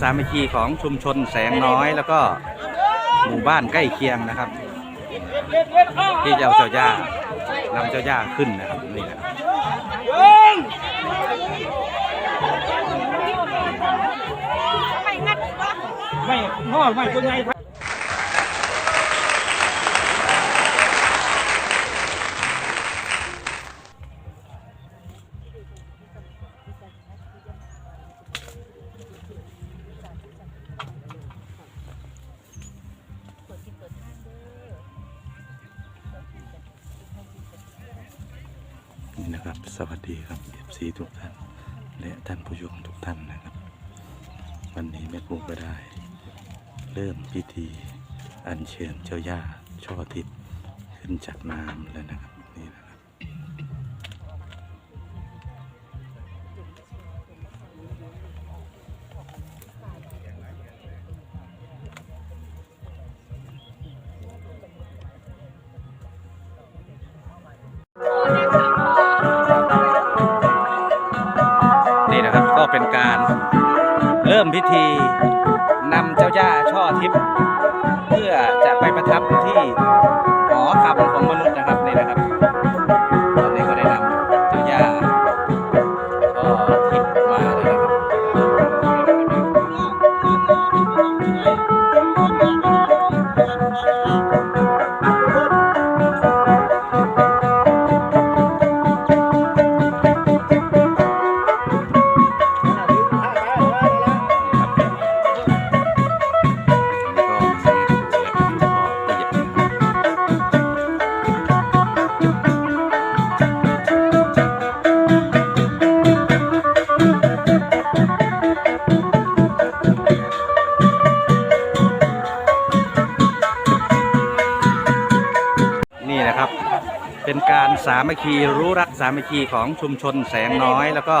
สามัคคีของชุมชนแสงน้อย แล้วก็หมู่บ้านใกล้เคียงนะครับ ที่จะเอาเจ้าย่านำเจ้าย่าขึ้นนะครับนี่นะครับไม่ห่อไม่คนไง นะครับ สวัสดีครับ FC ทุกท่าน และท่านผู้ชมทุกท่านนะครับ วันนี้แม่ครูก็ได้ เริ่มพิธีอัญเชิญเจ้าย่าช่อทิพย์ขึ้นจากน้ำแล้วนะครับ มพิธีนำเจ้าย่าช่อทิพย์เพื่อจะไปประทับที่หอคำของมนุษย์นะครับนี่นะครับ นะครับ เป็นการสามัคคีรู้รักสามัคคีของชุมชนแสงน้อยแล้วก็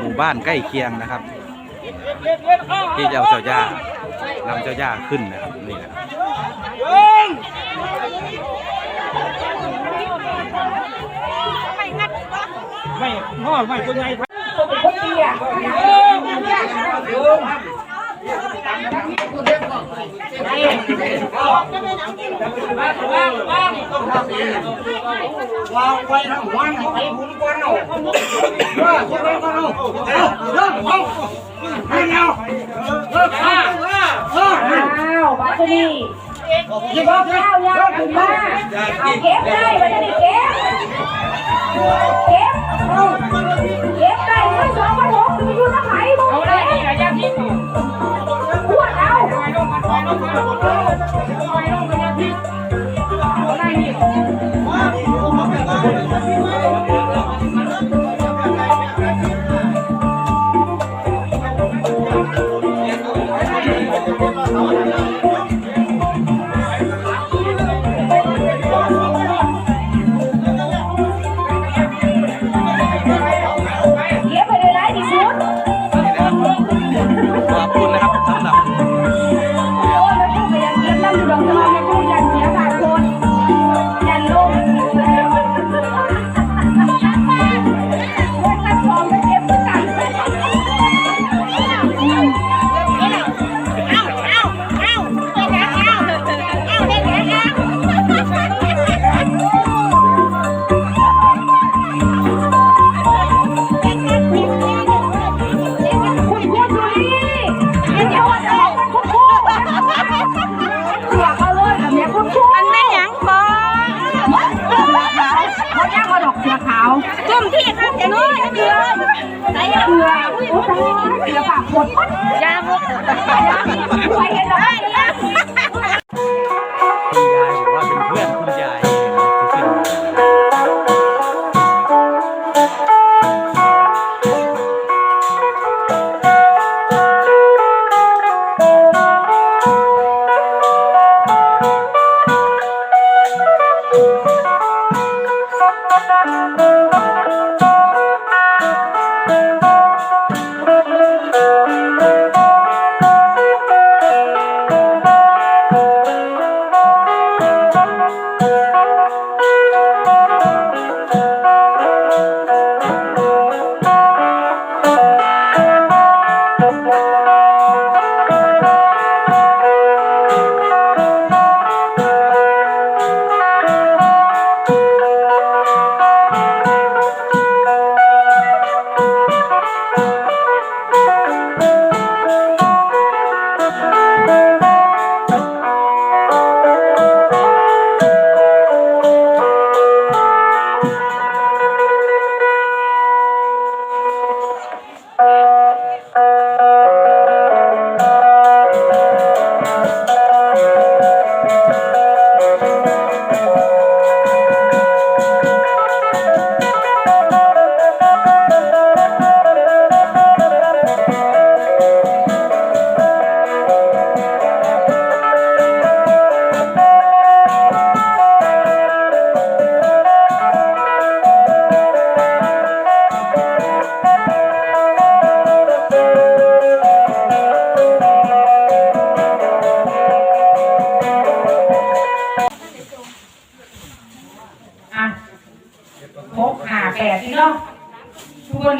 หมู่บ้านใกล้เคียงนะครับ ที่จะเอาเจ้าย่านำเจ้าย่าขึ้นนะครับนี่นะครับไม่ห่อไม่คนไงว วางไว้ทั้งวันไปหุ่นก้อนเอาว่าคนละก้อนเอาเอาเริ่มเอาให้เงาเริ่มเอาเอออ้าวบัตรนี่ยิงเอาเถข้าอะวยาวถึงมาเอาเก็บได้บัตรนี่ เอ เสียปากคนยามุกไยนะคุณยายบอกว่าเป็นย่อนคุณ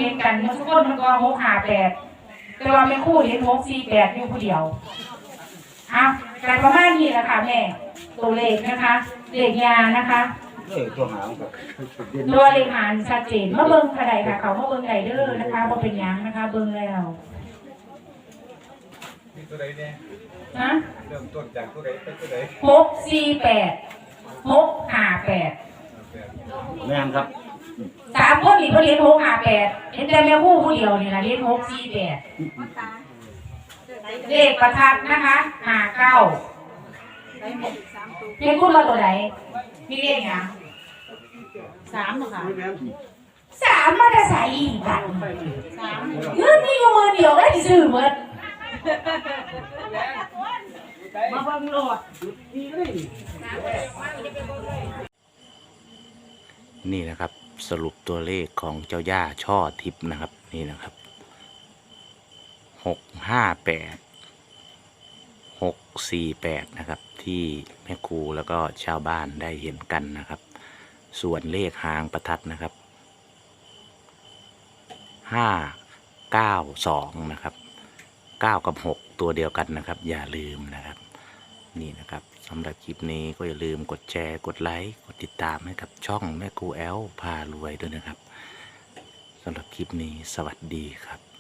เห็นกันมันทุกคนมันก็หกห้าแปดแต่ว่าไม่คู่เห็นหกสี่แปดอยู่ผู้เดียวอะแต่ประมาณนี้แหละค่ะแม่ตัวเลขนะคะเลขยานะคะเอ้ยตัวหางกับตัวเลขหารชัดเจนมาเบิ้งกระไดค่ะ เขามาเบิ้งไดเดอร์นะคะว่าเป็นหยังนะคะ เบิ้งแล้วตัวใดเนี่ยนะเริ่มต้นจากตัวใดเป็นตัวใดหกสี่แปดหกห้าแปดแม่นครับ สามคนนี่เขาเรียนหกห้าแปดเห็นแต่แม่คู่ผู้เดียวนี่แหละเรียนหกสี่แปดเลขประทัดนะคะห้าเก้าเรียนคู่มาตัวไหนมีเลขหยังสามค่ะสามมาจะใส่อีกบัตรสามเงินมีอยู่มือเดียวได้ที่ซื้อหมดมาเบิ่งโหลดนี่นะครับ สรุปตัวเลขของเจ้าย่าช่อทิพย์นะครับ นี่นะครับหกห้าแปดหกสี่แปดนะครับ ที่แม่ครูแล้วก็ชาวบ้านได้เห็นกันนะครับ ส่วนเลขหางประทัดนะครับห้าเก้าสองนะครับเก้ากับหกตัวเดียวกันนะครับ อย่าลืมนะครับ นี่นะครับสำหรับคลิปนี้ก็อย่าลืมกดแชร์กดไลค์กดติดตามให้กับช่องแม่ครูแอลพารวยด้วยนะครับสำหรับคลิปนี้สวัสดีครับ